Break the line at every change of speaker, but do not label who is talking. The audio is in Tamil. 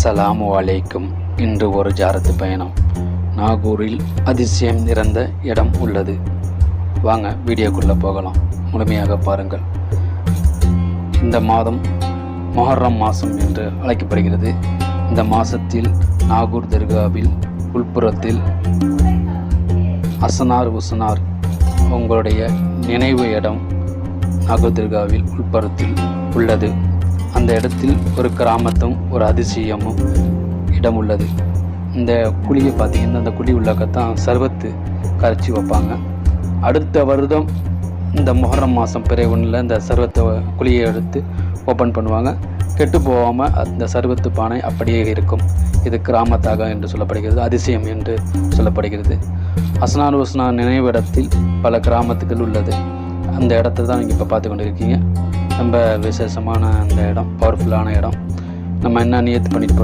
அஸ்ஸலாமு அலைக்கும். இன்று ஒரு ஜாரத்து பயணம். நாகூரில் அதிசயம் நிறைந்த இடம் உள்ளது. வாங்க வீடியோக்குள்ளே போகலாம். முழுமையாக பாருங்கள். இந்த மாதம் மொஹர்ரம் மாதம் என்று அழைக்கப்படுகிறது. இந்த மாதத்தில் நாகூர் தர்காவில் உள்புறத்தில் அசனார் உசனார் உங்களுடைய நினைவு இடம் நாகூர் தர்காவில் உள்புறத்தில் உள்ளது. அந்த இடத்தில் ஒரு கிராமத்தும் ஒரு அதிசயமும் இடம் உள்ளது இந்த குழியை பார்த்தீங்கன்னா அந்த குழி உள்ளக்கத்தான் சர்வத்து கரைச்சி வைப்பாங்க. அடுத்த வருடம் இந்த மொஹரம் மாதம் பிறகுனில் இந்த சர்வத்தை குழியை எடுத்து ஓப்பன் பண்ணுவாங்க. கெட்டு போகாமல் அந்த சர்வத்து பானை அப்படியே இருக்கும். இது கிராமத்தாக என்று சொல்லப்படுகிறது அதிசயம் என்று சொல்லப்படுகிறது. அஸ்னான் உஸ்னா நினைவிடத்தில் பல கிராமத்துகள் உள்ளது. அந்த இடத்த தான் நீங்கள் இப்போ பார்த்து கொண்டிருக்கீங்க. ரொம்ப விசேஷமான அந்த இடம் பவர்ஃபுல்லான இடம். நம்ம என்ன நியத்து பண்ணிட்டு போகிறோம்